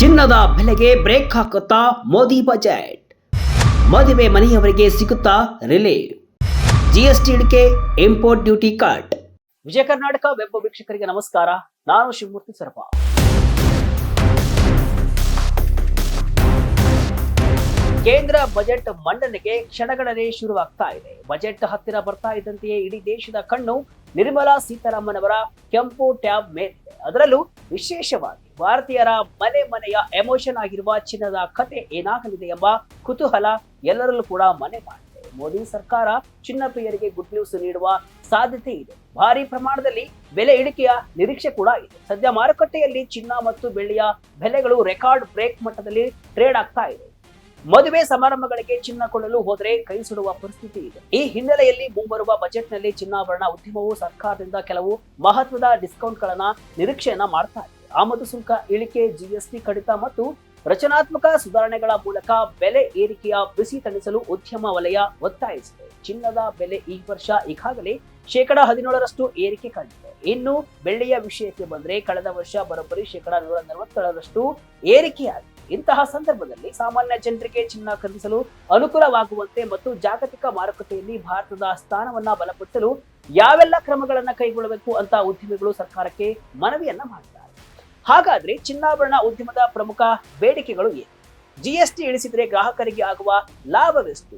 ಚಿನ್ನದ ಬೆಲೆಗೆ ಬ್ರೇಕ್ ಹಾಕುತ್ತಾ ಮೋದಿ ಬಜೆಟ್. ಮದುವೆ ಮನೆಯವರಿಗೆ ಸಿಗುತ್ತಾ ರಿಲೀಫ್. ಜಿಎಸ್ಟಿ ಇಳಿಕೆ import duty cut Vijaya Karnataka web ವೀಕ್ಷಕರಿಗೆ ನಮಸ್ಕಾರ. ನಾನು ಶಿವಮೂರ್ತಿ ಸರಪ. ಕೇಂದ್ರ ಬಜೆಟ್ ಮಂಡನೆಗೆ ಕ್ಷಣಗಣನೆ ಶುರುವಾಗ್ತಾ ಇದೆ. ಬಜೆಟ್ ಹತ್ತಿರ ಬರ್ತಾ ಇದ್ದಂತೆಯೇ ಇಡೀ ದೇಶದ ಕಣ್ಣು ನಿರ್ಮಲಾ ಸೀತಾರಾಮನ್ ಕೆಂಪು ಟ್ಯಾಬ್ ಮೇಲಿದೆ ಅದರಲ್ಲೂ ವಿಶೇಷವಾಗಿ ಭಾರತೀಯರ ಮನೆ ಮನೆಯ ಎಮೋಷನ್ ಆಗಿರುವ ಚಿನ್ನದ ಕತೆ ಏನಾಗಲಿದೆ ಎಂಬ ಕುತೂಹಲ ಎಲ್ಲರಲ್ಲೂ ಕೂಡ ಮನೆ ಮಾಡಿದೆ. ಮೋದಿ ಸರ್ಕಾರ ಚಿನ್ನ ಪ್ರಿಯರಿಗೆ ಗುಡ್ ನ್ಯೂಸ್ ನೀಡುವ ಸಾಧ್ಯತೆ ಇದೆ. ಭಾರಿ ಪ್ರಮಾಣದಲ್ಲಿ ಬೆಲೆ ಇಳಿಕೆಯ ನಿರೀಕ್ಷೆ ಕೂಡ ಇದೆ. ಸದ್ಯ ಮಾರುಕಟ್ಟೆಯಲ್ಲಿ ಚಿನ್ನ ಮತ್ತು ಬೆಳ್ಳಿಯ ಬೆಲೆಗಳು ರೆಕಾರ್ಡ್ ಬ್ರೇಕ್ ಮಟ್ಟದಲ್ಲಿ ಟ್ರೇಡ್ ಆಗ್ತಾ ಇದೆ. ಮದುವೆ ಸಮಾರಂಭಗಳಿಗೆ ಚಿನ್ನ ಕೊಳ್ಳಲು ಹೋದರೆ ಕೈ ಸುಡುವ ಪರಿಸ್ಥಿತಿ ಇದೆ. ಈ ಹಿನ್ನೆಲೆಯಲ್ಲಿ ಮುಂಬರುವ ಬಜೆಟ್ನಲ್ಲಿ ಚಿನ್ನಾಭರಣ ಉದ್ಯಮವು ಸರ್ಕಾರದಿಂದ ಕೆಲವು ಮಹತ್ವದ ಡಿಸ್ಕೌಂಟ್ಗಳನ್ನ ನಿರೀಕ್ಷೆಯನ್ನ ಮಾಡ್ತಾ ಇದೆ. ಆಮದು ಸುಂಕ ಇಳಿಕೆ ಜಿಎಸ್ಟಿ ಕಡಿತ ಮತ್ತು ರಚನಾತ್ಮಕ ಸುಧಾರಣೆಗಳ ಮೂಲಕ ಬೆಲೆ ಏರಿಕೆಯ ಬಿಸಿ ತಣಿಸಲು ಉದ್ಯಮ ವಲಯ ಒತ್ತಾಯಿಸಿದೆ. ಚಿನ್ನದ ಬೆಲೆ ಈ ವರ್ಷ ಈಗಾಗಲೇ ಶೇಕಡ ಹದಿನೇಳರಷ್ಟು ಏರಿಕೆ ಕಂಡಿದೆ. ಇನ್ನು ಬೆಳ್ಳಿಯ ವಿಷಯಕ್ಕೆ ಬಂದ್ರೆ, ಕಳೆದ ವರ್ಷ ಬರೋಬ್ಬರಿ ಶೇಕಡ ನೂರ ನಲವತ್ತೇಳರಷ್ಟು ಏರಿಕೆಯಾಗಿದೆ. ಇಂತಹ ಸಂದರ್ಭದಲ್ಲಿ ಸಾಮಾನ್ಯ ಜನರಿಗೆ ಚಿನ್ನ ಖರೀದಿಸಲು ಅನುಕೂಲವಾಗುವಂತೆ ಮತ್ತು ಜಾಗತಿಕ ಮಾರುಕಟ್ಟೆಯಲ್ಲಿ ಭಾರತದ ಸ್ಥಾನವನ್ನ ಬಲಪಡಿಸಲು ಯಾವೆಲ್ಲ ಕ್ರಮಗಳನ್ನ ಕೈಗೊಳ್ಳಬೇಕು ಅಂತ ಉದ್ಯಮಿಗಳು ಸರ್ಕಾರಕ್ಕೆ ಮನವಿಯನ್ನ ಮಾಡಿದ್ದಾರೆ. ಹಾಗಾದ್ರೆ ಚಿನ್ನಾಭರಣ ಉದ್ಯಮದ ಪ್ರಮುಖ ಬೇಡಿಕೆಗಳು ಏನು? ಜಿಎಸ್ಟಿ ಇಳಿಸಿದ್ರೆ ಗ್ರಾಹಕರಿಗೆ ಆಗುವ ಲಾಭವೆಷ್ಟು?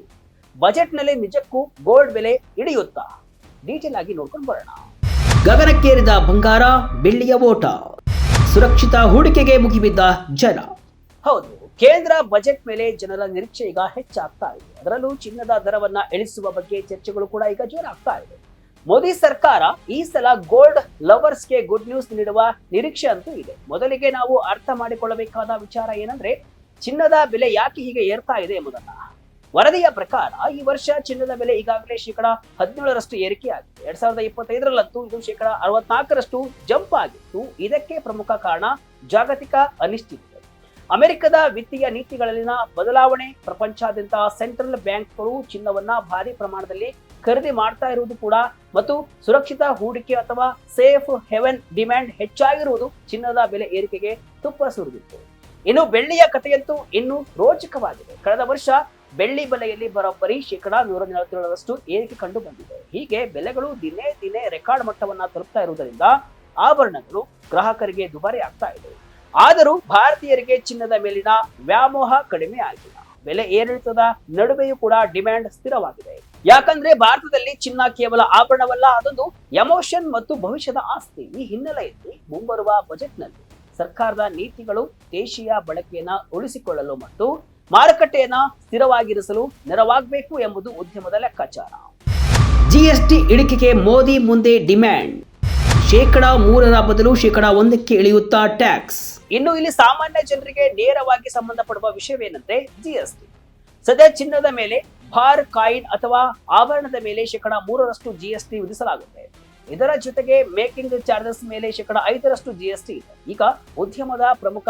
ಬಜೆಟ್ನಲ್ಲಿ ನಿಜಕ್ಕೂ ಗೋಲ್ಡ್ ಬೆಲೆ ಇಳಿಯುತ್ತಾ? ಡೀಟೇಲ್ ಆಗಿ ನೋಡ್ಕೊಂಡು ಬರೋಣ. ಗಗನಕ್ಕೇರಿದ ಬಂಗಾರ, ಬೆಳ್ಳಿಯ ಓಟ. ಸುರಕ್ಷಿತ ಹೂಡಿಕೆಗೆ ಮುಗಿಬಿದ್ದ ಜನ. ಹೌದು, ಕೇಂದ್ರ ಬಜೆಟ್ ಮೇಲೆ ಜನರ ನಿರೀಕ್ಷೆ ಈಗ ಹೆಚ್ಚಾಗ್ತಾ ಇದೆ. ಅದರಲ್ಲೂ ಚಿನ್ನದ ದರವನ್ನ ಇಳಿಸುವ ಬಗ್ಗೆ ಚರ್ಚೆಗಳು ಕೂಡ ಈಗ ಜೋರಾಗ್ತಾ ಇದೆ. ಮೋದಿ ಸರ್ಕಾರ ಈ ಸಲ ಗೋಲ್ಡ್ ಲವರ್ಸ್ಗೆ ಗುಡ್ ನ್ಯೂಸ್ ನೀಡುವ ನಿರೀಕ್ಷೆ ಅಂತೂ ಇದೆ. ಮೊದಲಿಗೆ ನಾವು ಅರ್ಥ ಮಾಡಿಕೊಳ್ಳಬೇಕಾದ ವಿಚಾರ ಏನಂದ್ರೆ, ಚಿನ್ನದ ಬೆಲೆ ಯಾಕೆ ಹೀಗೆ ಏರ್ತಾ ಇದೆ ಎಂಬುದನ್ನ. ವರದಿಯ ಪ್ರಕಾರ ಈ ವರ್ಷ ಚಿನ್ನದ ಬೆಲೆ ಈಗಾಗಲೇ ಶೇಕಡ ಹದಿನೇಳರಷ್ಟು ಏರಿಕೆಯಾಗಿದೆ. ಎರಡ್ ಸಾವಿರದ ಇಪ್ಪತ್ತೈದರಲ್ಲಂತೂ ಇದು ಶೇಕಡ ಅರವತ್ನಾಲ್ಕರಷ್ಟು ಜಂಪ್ ಆಗಿತ್ತು. ಇದಕ್ಕೆ ಪ್ರಮುಖ ಕಾರಣ ಜಾಗತಿಕ ಅನಿಶ್ಚಿತತೆ ಅಮೆರಿಕದ ವಿತ್ತೀಯ ನೀತಿಗಳಲ್ಲಿನ ಬದಲಾವಣೆ ಪ್ರಪಂಚಾದ್ಯಂತ ಸೆಂಟ್ರಲ್ ಬ್ಯಾಂಕ್ಗಳು ಚಿನ್ನವನ್ನ ಭಾರಿ ಪ್ರಮಾಣದಲ್ಲಿ ಖರೀದಿ ಮಾಡ್ತಾ ಇರುವುದು ಕೂಡ ಮತ್ತು ಸುರಕ್ಷಿತ ಹೂಡಿಕೆ ಅಥವಾ ಸೇಫ್ ಹೆವೆನ್ ಡಿಮ್ಯಾಂಡ್ ಹೆಚ್ಚಾಗಿರುವುದು ಚಿನ್ನದ ಬೆಲೆ ಏರಿಕೆಗೆ ತುಪ್ಪ ಸುರಿದಿತ್ತು. ಇನ್ನು ಬೆಳ್ಳಿಯ ಕಥೆಯಂತೂ ಇನ್ನೂ ರೋಚಕವಾಗಿದೆ. ಕಳೆದ ವರ್ಷ ಬೆಳ್ಳಿ ಬೆಲೆಯಲ್ಲಿ ಬರೋಬ್ಬರಿ ಶೇಕಡಾ ನೂರ ನಲವತ್ತೇಳರಷ್ಟು ಏರಿಕೆ ಕಂಡು ಬಂದಿದೆ. ಹೀಗೆ ಬೆಲೆಗಳು ದಿನೇ ದಿನೇ ರೆಕಾರ್ಡ್ ಮಟ್ಟವನ್ನ ತಲುಪ್ತಾ ಇರುವುದರಿಂದ ಆಭರಣಗಳು ಗ್ರಾಹಕರಿಗೆ ದುಬಾರಿ ಆಗ್ತಾ ಇದೆ. ಆದರೂ ಭಾರತೀಯರಿಗೆ ಚಿನ್ನದ ಮೇಲಿನ ವ್ಯಾಮೋಹ ಕಡಿಮೆ ಆಗಿಲ್ಲ ಬೆಲೆ ಏರಿಳಿತದ ನಡುವೆಯೂ ಕೂಡ ಡಿಮ್ಯಾಂಡ್ ಸ್ಥಿರವಾಗಿದೆ. ಯಾಕಂದ್ರೆ ಭಾರತದಲ್ಲಿ ಚಿನ್ನ ಕೇವಲ ಆಭರಣವಲ್ಲ, ಅದೊಂದು ಎಮೋಷನ್ ಮತ್ತು ಭವಿಷ್ಯದ ಆಸ್ತಿ. ಈ ಹಿನ್ನೆಲೆಯಲ್ಲಿ ಮುಂಬರುವ ಬಜೆಟ್ನಲ್ಲಿ ಸರ್ಕಾರದ ನೀತಿಗಳು ದೇಶೀಯ ಬಳಕೆಯನ್ನ ಉಳಿಸಿಕೊಳ್ಳಲು ಮತ್ತು ಮಾರುಕಟ್ಟೆಯನ್ನ ಸ್ಥಿರವಾಗಿರಿಸಲು ನೆರವಾಗಬೇಕು ಎಂಬುದು ಉದ್ಯಮದ ಲೆಕ್ಕಾಚಾರ. ಜಿಎಸ್ಟಿ ಇಳಿಕೆಗೆ ಮೋದಿ ಮುಂದೆ ಡಿಮ್ಯಾಂಡ್. ಶೇಕಡ ಮೂರರ ಬದಲು ಶೇಕಡ ಒಂದಕ್ಕೆ ಇಳಿಯುತ್ತಾ ಟ್ಯಾಕ್ಸ್. ಇನ್ನು ಇಲ್ಲಿ ಸಾಮಾನ್ಯ ಜನರಿಗೆ ನೇರವಾಗಿ ಸಂಬಂಧಪಡುವ ವಿಷಯವೇನೆಂದ್ರೆ ಜಿಎಸ್ಟಿ. ಸದ್ಯ ಚಿನ್ನದ ಮೇಲೆ ಭಾರ್ ಕಾಯಿನ್ ಅಥವಾ ಆಭರಣದ ಮೇಲೆ ಶೇಕಡ ಮೂರರಷ್ಟು ಜಿಎಸ್ಟಿ ವಿಧಿಸಲಾಗುತ್ತೆ. ಇದರ ಜೊತೆಗೆ ಮೇಕಿಂಗ್ ಚಾರ್ಜಸ್ ಮೇಲೆ ಶೇಕಡ ಐದರಷ್ಟು ಜಿಎಸ್ಟಿ ಇದೆ. ಈಗ ಉದ್ಯಮದ ಪ್ರಮುಖ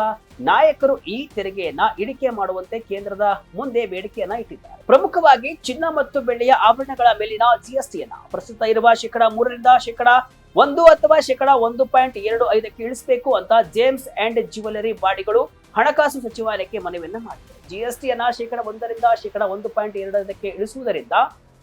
ನಾಯಕರು ಈ ತೆರಿಗೆಯನ್ನ ಇಳಿಕೆ ಮಾಡುವಂತೆ ಕೇಂದ್ರದ ಮುಂದೆ ಬೇಡಿಕೆಯನ್ನ ಇಟ್ಟಿದ್ದಾರೆ. ಪ್ರಮುಖವಾಗಿ ಚಿನ್ನ ಮತ್ತು ಬೆಳ್ಳಿಯ ಆಭರಣಗಳ ಮೇಲಿನ ಜಿಎಸ್ಟಿಯನ್ನ. ಪ್ರಸ್ತುತ ಇರುವ ಶೇಕಡ ಮೂರರಿಂದ ಶೇಕಡ ಒಂದು ಅಥವಾ ಶೇಕಡ ಒಂದು ಪಾಯಿಂಟ್ ಎರಡು ಐದಕ್ಕೆ ಇಳಿಸಬೇಕು ಅಂತ ಜೇಮ್ಸ್ ಅಂಡ್ ಜ್ಯುವೆಲರಿ ಬಾಡಿಗಳು ಹಣಕಾಸು ಸಚಿವಾಲಯಕ್ಕೆ ಮನವಿಯನ್ನ ಮಾಡಿದೆ ಜಿಎಸ್ಟಿಯನ್ನ ಶೇಕಡ ಒಂದರಿಂದ ಶೇಕಡ ಒಂದು ಪಾಯಿಂಟ್ ಎರಡಕ್ಕೆ ಇಳಿಸುವುದರಿಂದ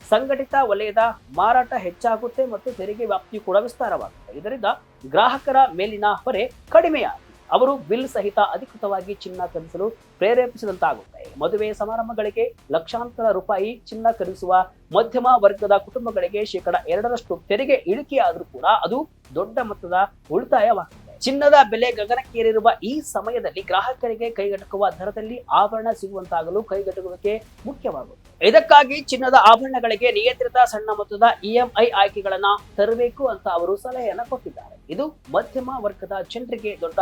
ಸಂಘಟಿತ ವಲಯದ ಮಾರಾಟ ಹೆಚ್ಚಾಗುತ್ತೆ ಮತ್ತು ತೆರಿಗೆ ವ್ಯಾಪ್ತಿಯು ಕೂಡ ವಿಸ್ತಾರವಾಗುತ್ತೆ. ಇದರಿಂದ ಗ್ರಾಹಕರ ಮೇಲಿನ ಹೊರೆ ಕಡಿಮೆಯಾಗಿ ಅವರು ಬಿಲ್ ಸಹಿತ ಅಧಿಕೃತವಾಗಿ ಚಿನ್ನ ಖರೀದಿಸಲು ಪ್ರೇರೇಪಿಸಿದಂತಾಗುತ್ತೆ. ಮದುವೆ ಸಮಾರಂಭಗಳಿಗೆ ಲಕ್ಷಾಂತರ ರೂಪಾಯಿ ಚಿನ್ನ ಖರೀದಿಸುವ ಮಧ್ಯಮ ವರ್ಗದ ಕುಟುಂಬಗಳಿಗೆ ಶೇಕಡ ಎರಡರಷ್ಟು ತೆರಿಗೆ ಇಳಿಕೆಯಾದರೂ ಕೂಡ ಅದು ದೊಡ್ಡ ಮೊತ್ತದ ಉಳಿತಾಯವಾಗುತ್ತೆ ಚಿನ್ನದ ಬೆಲೆ ಗಗನಕ್ಕೇರಿರುವ ಈ ಸಮಯದಲ್ಲಿ ಗ್ರಾಹಕರಿಗೆ ಕೈಗೆಟಕುವ ದರದಲ್ಲಿ ಆಭರಣ ಸಿಗುವಂತಾಗಲು ಕೈಗೆಟುಕುವಿಕೆ ಮುಖ್ಯವಾಗುತ್ತೆ ಇದಕ್ಕಾಗಿ ಚಿನ್ನದ ಆಭರಣಗಳಿಗೆ ನಿಯಂತ್ರಿತ ಸಣ್ಣ ಮೊತ್ತದ ಇಎಂಐ ಆಯ್ಕೆಗಳನ್ನ ತರಬೇಕು ಅಂತ ಅವರು ಸಲಹೆಯನ್ನ ಕೊಟ್ಟಿದ್ದಾರೆ. ಇದು ಮಧ್ಯಮ ವರ್ಗದ ಜನರಿಗೆ ದೊಡ್ಡ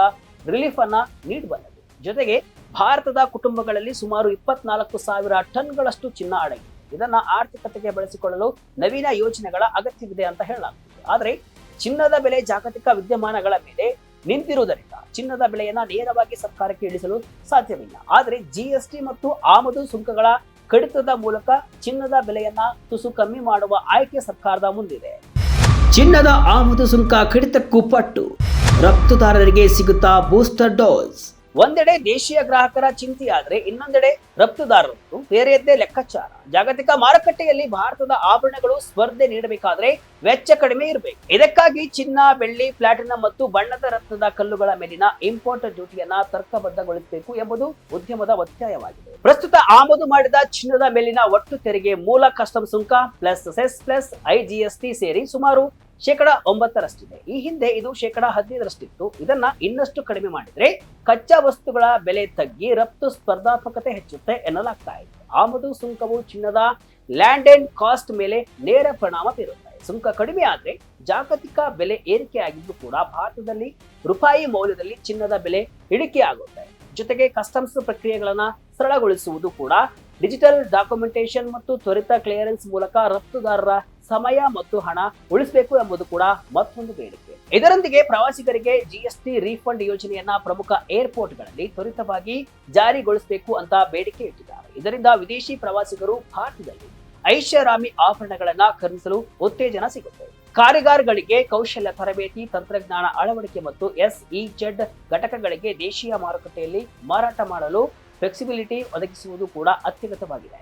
ರಿಲೀಫ್ ಅನ್ನ ನೀಡಬಲ್ಲದು ಜೊತೆಗೆ ಭಾರತದ ಕುಟುಂಬಗಳಲ್ಲಿ ಸುಮಾರು ಇಪ್ಪತ್ನಾಲ್ಕು ಸಾವಿರ ಟನ್ಗಳಷ್ಟು ಚಿನ್ನ ಅಡಗಿ ಇದನ್ನ ಆರ್ಥಿಕತೆಗೆ ಬಳಸಿಕೊಳ್ಳಲು ನವೀನ ಯೋಜನೆಗಳ ಅಗತ್ಯವಿದೆ ಅಂತ ಹೇಳಲಾಗುತ್ತದೆ ಆದರೆ ಚಿನ್ನದ ಬೆಲೆ ಜಾಗತಿಕ ವಿದ್ಯಮಾನಗಳ ಮೇಲೆ ನಿಂತಿರುವುದರಿಂದ ಚಿನ್ನದ ಬೆಲೆಯನ್ನ ನೇರವಾಗಿ ಸರ್ಕಾರಕ್ಕೆ ಇಳಿಸಲು ಸಾಧ್ಯವಿಲ್ಲ. ಆದರೆ ಜಿಎಸ್ಟಿ ಮತ್ತು ಆಮದು ಸುಂಕಗಳ ಕಡಿತದ ಮೂಲಕ ಚಿನ್ನದ ಬೆಲೆಯನ್ನ ತುಸು ಕಮ್ಮಿ ಮಾಡುವ ಆಯ್ಕೆ ಸರ್ಕಾರದ ಮುಂದಿದೆ. ಚಿನ್ನದ ಆಮದು ಸುಂಕ ಕಡಿತಕ್ಕೂ ಪಟ್ಟು ರಫ್ತುದಾರರಿಗೆ ಸಿಗುತ್ತಾ ಬೂಸ್ಟರ್ ಡೋಸ್? ಒಂದೆಡೆ ದೇಶೀಯ ಗ್ರಾಹಕರ ಚಿಂತೆಯಾದ್ರೆ ಇನ್ನೊಂದೆಡೆ ರಫ್ತುದಾರರು ಬೇರೆಯದ್ದೇ ಲೆಕ್ಕಾಚಾರ. ಜಾಗತಿಕ ಮಾರುಕಟ್ಟೆಯಲ್ಲಿ ಭಾರತದ ಆಭರಣಗಳು ಸ್ಪರ್ಧೆ ನೀಡಬೇಕಾದ್ರೆ ವೆಚ್ಚ ಕಡಿಮೆ ಇರಬೇಕು. ಇದಕ್ಕಾಗಿ ಚಿನ್ನ, ಬೆಳ್ಳಿ, ಪ್ಲಾಟಿನಂ ಮತ್ತು ಬಣ್ಣದ ರತ್ನದ ಕಲ್ಲುಗಳ ಮೇಲಿನ ಇಂಪೋರ್ಟ್ ಡ್ಯೂಟಿಯನ್ನ ತರ್ಕಬದ್ಧಗೊಳಿಸಬೇಕು ಎಂಬುದು ಉದ್ಯಮದ ಒತ್ತಾಯವಾಗಿದೆ. ಪ್ರಸ್ತುತ ಆಮದು ಮಾಡಿದ ಚಿನ್ನದ ಮೇಲಿನ ಒಟ್ಟು ತೆರಿಗೆ ಮೂಲ ಕಸ್ಟಮ್ ಸುಂಕ ಪ್ಲಸ್ ಸೆಸ್ ಪ್ಲಸ್ ಐಜಿಎಸ್ಟಿ ಸೇರಿ ಸುಮಾರು ಶೇಕಡ ಒಂಬತ್ತರಷ್ಟಿದೆ. ಈ ಹಿಂದೆ ಇದು ಶೇಕಡ ಹದಿನೈದರಷ್ಟಿತ್ತು. ಇದನ್ನ ಇನ್ನಷ್ಟು ಕಡಿಮೆ ಮಾಡಿದ್ರೆ ಕಚ್ಚಾ ವಸ್ತುಗಳ ಬೆಲೆ ತಗ್ಗಿ ರಫ್ತು ಸ್ಪರ್ಧಾತ್ಮಕತೆ ಹೆಚ್ಚುತ್ತೆ ಎನ್ನಲಾಗ್ತಾ ಇತ್ತು ಆಮದು ಸುಂಕವು ಚಿನ್ನದ ಲ್ಯಾಂಡ್ ಅಂಡ್ ಕಾಸ್ಟ್ ಮೇಲೆ ನೇರ ಪರಿಣಾಮ ಬೀರುತ್ತೆ. ಸುಂಕ ಕಡಿಮೆ ಆದ್ರೆ ಜಾಗತಿಕ ಬೆಲೆ ಏರಿಕೆಯಾಗಿದ್ದು ಕೂಡ ಭಾರತದಲ್ಲಿ ರೂಪಾಯಿ ಮೌಲ್ಯದಲ್ಲಿ ಚಿನ್ನದ ಬೆಲೆ ಇಳಿಕೆಯಾಗುತ್ತೆ. ಜೊತೆಗೆ ಕಸ್ಟಮ್ಸ್ ಪ್ರಕ್ರಿಯೆಗಳನ್ನ ಸರಳಗೊಳಿಸುವುದು ಕೂಡ ಡಿಜಿಟಲ್ ಡಾಕ್ಯುಮೆಂಟೇಶನ್ ಮತ್ತು ತ್ವರಿತ ಕ್ಲಿಯರೆನ್ಸ್ ಮೂಲಕ ರಫ್ತುದಾರರ ಸಮಯ ಮತ್ತು ಹಣ ಉಳಿಸಬೇಕು ಎಂಬುದು ಕೂಡ ಮತ್ತೊಂದು ಬೇಡಿಕೆ. ಇದರೊಂದಿಗೆ ಪ್ರವಾಸಿಗರಿಗೆ ಜಿಎಸ್ಟಿ ರೀಫಂಡ್ ಯೋಜನೆಯನ್ನ ಪ್ರಮುಖ ಏರ್ಪೋರ್ಟ್ಗಳಲ್ಲಿ ತ್ವರಿತವಾಗಿ ಜಾರಿಗೊಳಿಸಬೇಕು ಅಂತ ಬೇಡಿಕೆ ಇಟ್ಟಿದ್ದಾರೆ. ಇದರಿಂದ ವಿದೇಶಿ ಪ್ರವಾಸಿಗರು ಭಾರತದಲ್ಲಿ ಐಷಾರಾಮಿ ಆಭರಣಗಳನ್ನ ಖರೀದಿಸಲು ಉತ್ತೇಜನ ಸಿಗುತ್ತೆ. ಕಾರಿಗಾರ್ಗಳಿಗೆ ಕೌಶಲ್ಯ ತರಬೇತಿ, ತಂತ್ರಜ್ಞಾನ ಅಳವಡಿಕೆ ಮತ್ತು ಎಸ್ ಇ ಜೆಡ್ ಘಟಕಗಳಿಗೆ ದೇಶೀಯ ಮಾರುಕಟ್ಟೆಯಲ್ಲಿ ಮಾರಾಟ ಮಾಡಲು ಫ್ಲೆಕ್ಸಿಬಿಲಿಟಿ ಒದಗಿಸುವುದು ಕೂಡ ಅತ್ಯಗತವಾಗಿದೆ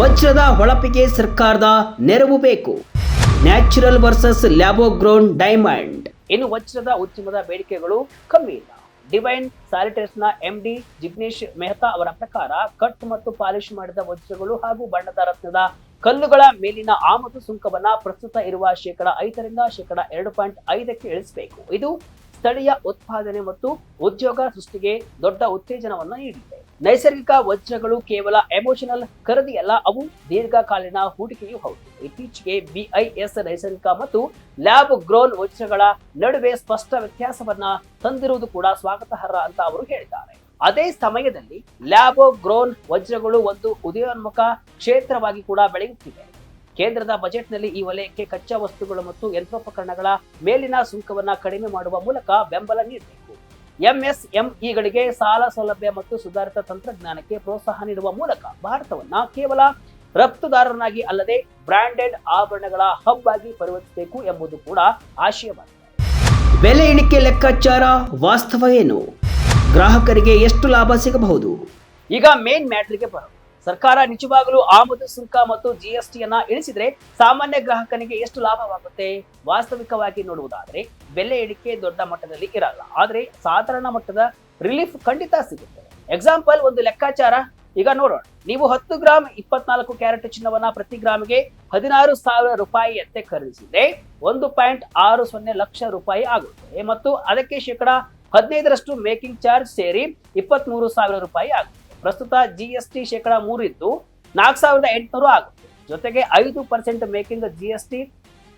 ವಜ್ರದ ಹೊಳಪಿಗೆ ಸರ್ಕಾರದ ನೆರವು ಬೇಕು. ನ್ಯಾಚುರಲ್ ವರ್ಸಸ್ ಲ್ಯಾಬೋಗ್ರೋನ್ ಡೈಮಂಡ್ ಇನ್ನು ವಜ್ರದ ಉದ್ಯಮದ ಬೇಡಿಕೆಗಳು ಕಮ್ಮಿ ಇಲ್ಲ. ಡಿವೈನ್ನ ಎಂಡಿ ಜಿಗ್ನೇಶ್ ಮೆಹ್ತಾ ಅವರ ಪ್ರಕಾರ ಕಟ್ ಮತ್ತು ಪಾಲಿಶ್ ಮಾಡಿದ ವಜ್ರಗಳು ಹಾಗೂ ಬಣ್ಣದ ರತ್ನದ ಕಲ್ಲುಗಳ ಮೇಲಿನ ಆಮದು ಸುಂಕವನ್ನ ಪ್ರಸ್ತುತ ಇರುವ ಶೇಕಡ ಐದರಿಂದ ಶೇಕಡ ಎರಡು ಪಾಯಿಂಟ್ ಐದಕ್ಕೆ ಇಳಿಸಬೇಕು. ಇದು ಸ್ಥಳೀಯ ಉತ್ಪಾದನೆ ಮತ್ತು ಉದ್ಯೋಗ ಸೃಷ್ಟಿಗೆ ದೊಡ್ಡ ಉತ್ತೇಜನವನ್ನು ನೀಡಿದೆ. ನೈಸರ್ಗಿಕ ವಜ್ರಗಳು ಕೇವಲ ಎಮೋಷನಲ್ ಖರೀದಿಯಲ್ಲ ಅವು ದೀರ್ಘಕಾಲೀನ ಹೂಡಿಕೆಯೂ ಹೌದು. ಇತ್ತೀಚೆಗೆ ಬಿಐಎಸ್ ನೈಸರ್ಗಿಕ ಮತ್ತು ಲ್ಯಾಬ್ ಗ್ರೋನ್ ವಜ್ರಗಳ ನಡುವೆ ಸ್ಪಷ್ಟ ವ್ಯತ್ಯಾಸವನ್ನ ತಂದಿರುವುದು ಕೂಡ ಸ್ವಾಗತಾರ್ಹ ಅಂತ ಅವರು ಹೇಳಿದ್ದಾರೆ. ಅದೇ ಸಮಯದಲ್ಲಿ ಲ್ಯಾಬ್ ಗ್ರೋನ್ ವಜ್ರಗಳು ಒಂದು ಉದಯೋನ್ಮುಖ ಕ್ಷೇತ್ರವಾಗಿ ಕೂಡ ಬೆಳೆಯುತ್ತಿವೆ. ಕೇಂದ್ರದ ಬಜೆಟ್ನಲ್ಲಿ ಈ ವಲಯಕ್ಕೆ ಕಚ್ಚಾ ವಸ್ತುಗಳು ಮತ್ತು ಯಂತ್ರೋಪಕರಣಗಳ ಮೇಲಿನ ಸುಂಕವನ್ನ ಕಡಿಮೆ ಮಾಡುವ ಮೂಲಕ ಬೆಂಬಲ ನೀಡಬೇಕು ಎಂಎಸ್ಎಂಇಗಳಿಗೆ ಸಾಲ ಸೌಲಭ್ಯ ಮತ್ತು ಸುಧಾರಿತ ತಂತ್ರಜ್ಞಾನಕ್ಕೆ ಪ್ರೋತ್ಸಾಹ ನೀಡುವ ಮೂಲಕ ಭಾರತವನ್ನು ಕೇವಲ ರಫ್ತುದಾರರನ್ನಾಗಿ ಅಲ್ಲದೆ ಬ್ರಾಂಡೆಡ್ ಆಭರಣಗಳ ಹಬ್ ಆಗಿ ಪರಿವರ್ತಿಸಬೇಕು ಎಂಬುದು ಕೂಡ ಆಶಯವಾಗಿದೆ. ಬೆಲೆ ಇಳಿಕೆ ಲೆಕ್ಕಾಚಾರ ವಾಸ್ತವ ಏನು? ಗ್ರಾಹಕರಿಗೆ ಎಷ್ಟು ಲಾಭ ಸಿಗಬಹುದು? ಈಗ ಮೇನ್ ಮ್ಯಾಟ್ರಿಗೆ ಬರೋದು ಸರ್ಕಾರ ನಿಜವಾಗಲೂ ಆಮದು, ಸುಂಕ ಮತ್ತು ಜಿಎಸ್ಟಿಯನ್ನ ಇಳಿಸಿದ್ರೆ ಸಾಮಾನ್ಯ ಗ್ರಾಹಕನಿಗೆ ಎಷ್ಟು ಲಾಭವಾಗುತ್ತೆ? ವಾಸ್ತವಿಕವಾಗಿ ನೋಡುವುದಾದ್ರೆ ಬೆಲೆ ಇಳಿಕೆ ದೊಡ್ಡ ಮಟ್ಟದಲ್ಲಿ ಇರಲ್ಲ. ಆದ್ರೆ ಸಾಧಾರಣ ಮಟ್ಟದ ರಿಲೀಫ್ ಖಂಡಿತ ಸಿಗುತ್ತೆ. ಎಕ್ಸಾಂಪಲ್ ಒಂದು ಲೆಕ್ಕಾಚಾರ. ಈಗ ನೋಡೋಣ. ನೀವು ಹತ್ತು ಗ್ರಾಮ್ ಇಪ್ಪತ್ನಾಲ್ಕು ಕ್ಯಾರೆಟ್ ಚಿನ್ನವನ್ನ ಪ್ರತಿ ಗ್ರಾಮ್ಗೆ ಹದಿನಾರು ಸಾವಿರ ರೂಪಾಯಿಯಂತೆ ಖರೀದಿಸಿದ್ರೆ ಒಂದು ಪಾಯಿಂಟ್ ಆರು ಸೊನ್ನೆ ಲಕ್ಷ ರೂಪಾಯಿ ಆಗುತ್ತೆ. ಮತ್ತು ಅದಕ್ಕೆ ಶೇಕಡ ಹದಿನೈದರಷ್ಟು ಮೇಕಿಂಗ್ ಚಾರ್ಜ್ ಸೇರಿ ಇಪ್ಪತ್ತ್ ಸಾವಿರ ರೂಪಾಯಿ ಆಗುತ್ತೆ. ಪ್ರಸ್ತುತ ಜಿ ಎಸ್ ಟಿ ಶೇಕಡ ಮೂರಿದ್ದು ನಾಲ್ಕು ಸಾವಿರದ ಎಂಟುನೂರು ಆಗುತ್ತೆ. ಜೊತೆಗೆ ಐದು percent making G S T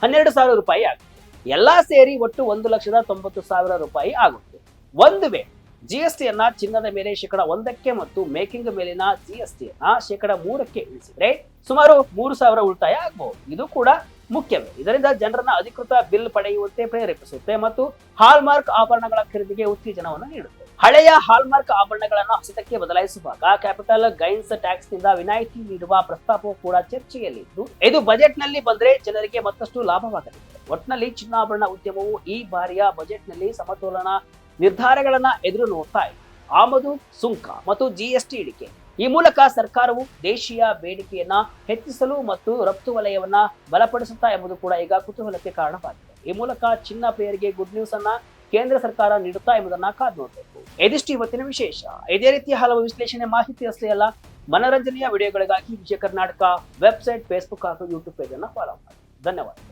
ಹನ್ನೆರಡು ಸಾವಿರ ರೂಪಾಯಿ ಆಗುತ್ತೆ. ಎಲ್ಲ ಸೇರಿ ಒಟ್ಟು ಒಂದು ಲಕ್ಷದ ತೊಂಬತ್ತು ಸಾವಿರ ರೂಪಾಯಿ ಆಗುತ್ತೆ. ಒಂದು ವೇ ಜಿ ಎಸ್ ಟಿಯನ್ನ ಚಿನ್ನದ ಮೇಲೆ ಶೇಕಡ ಒಂದಕ್ಕೆ ಮತ್ತು ಮೇಕಿಂಗ್ ಮೇಲಿನ ಜಿ ಎಸ್ ಟಿಯನ್ನ ಶೇಕಡ ಮೂರಕ್ಕೆ ಇಳಿಸಿದ್ರೆ ಸುಮಾರು ಮೂರು ಸಾವಿರ ಉಳಿತಾಯ ಆಗಬಹುದು ಇದು ಕೂಡ ಮುಖ್ಯವೇ. ಇದರಿಂದ ಜನರನ್ನ ಅಧಿಕೃತ ಬಿಲ್ ಪಡೆಯುವಂತೆ ಪ್ರೇರೇಪಿಸುತ್ತೆ ಮತ್ತು ಹಾಲ್ಮಾರ್ಕ್ ಆಭರಣಗಳ ಖರೀದಿಗೆ ಉತ್ತೇಜನವನ್ನು ನೀಡುತ್ತೆ. ಹಳೆಯ ಹಾಲ್ಮಾರ್ಕ್ ಆಭರಣಗಳನ್ನು ಹಸಿತಕ್ಕೆ ಬದಲಾಯಿಸುವಾಗ ಕ್ಯಾಪಿಟಲ್ ಗೈನ್ಸ್ ಟ್ಯಾಕ್ಸ್ನಿಂದ ವಿನಾಯಿತಿ ನೀಡುವ ಪ್ರಸ್ತಾಪವು ಕೂಡ ಚರ್ಚೆಯಲ್ಲಿದ್ದು, ಇದು ಬಜೆಟ್ನಲ್ಲಿ ಬಂದ್ರೆ ಜನರಿಗೆ ಮತ್ತಷ್ಟು ಲಾಭವಾಗಲಿದೆ. ಒಟ್ಟಿನಲ್ಲಿ ಚಿನ್ನಾಭರಣ ಉದ್ಯಮವು ಈ ಬಾರಿಯ ಬಜೆಟ್ನಲ್ಲಿ ಸಮತೋಲನ ನಿರ್ಧಾರಗಳನ್ನ ಎದುರು ನೋಡ್ತಾ ಇದೆ. ಆಮದು, ಸುಂಕ ಮತ್ತು ಜಿಎಸ್ಟಿ ಇಳಿಕೆ ಈ ಮೂಲಕ ಸರ್ಕಾರವು ದೇಶೀಯ ಬೇಡಿಕೆಯನ್ನ ಹೆಚ್ಚಿಸಲು ಮತ್ತು ರಫ್ತು ವಲಯವನ್ನ ಬಲಪಡಿಸುತ್ತಾ ಎಂಬುದು ಕೂಡ ಈಗ ಕುತೂಹಲಕ್ಕೆ ಕಾರಣವಾಗಿದೆ. ಈ ಮೂಲಕ ಚಿನ್ನ ಪ್ರಿಯರಿಗೆ ಗುಡ್ ನ್ಯೂಸ್ ಅನ್ನ ಕೇಂದ್ರ ಸರ್ಕಾರ ನೀಡುತ್ತಾ ಎಂಬುದನ್ನ ಕಾದು ನೋಡಬೇಕು ಇದಿಷ್ಟು ಇವತ್ತಿನ ವಿಶೇಷ. ಇದೇ ರೀತಿಯ ಹಲವು ವಿಶ್ಲೇಷಣೆ ಮಾಹಿತಿ ಅಷ್ಟೇ ಅಲ್ಲ, ಮನರಂಜನೆಯ ವಿಡಿಯೋಗಳಿಗಾಗಿ ವಿಜಯ ಕರ್ನಾಟಕ ವೆಬ್ಸೈಟ್ ಫೇಸ್ಬುಕ್ ಹಾಗೂ ಯೂಟ್ಯೂಬ್ ಪೇಜ್ ಅನ್ನು ಫಾಲೋ ಮಾಡಿ. ಧನ್ಯವಾದಗಳು.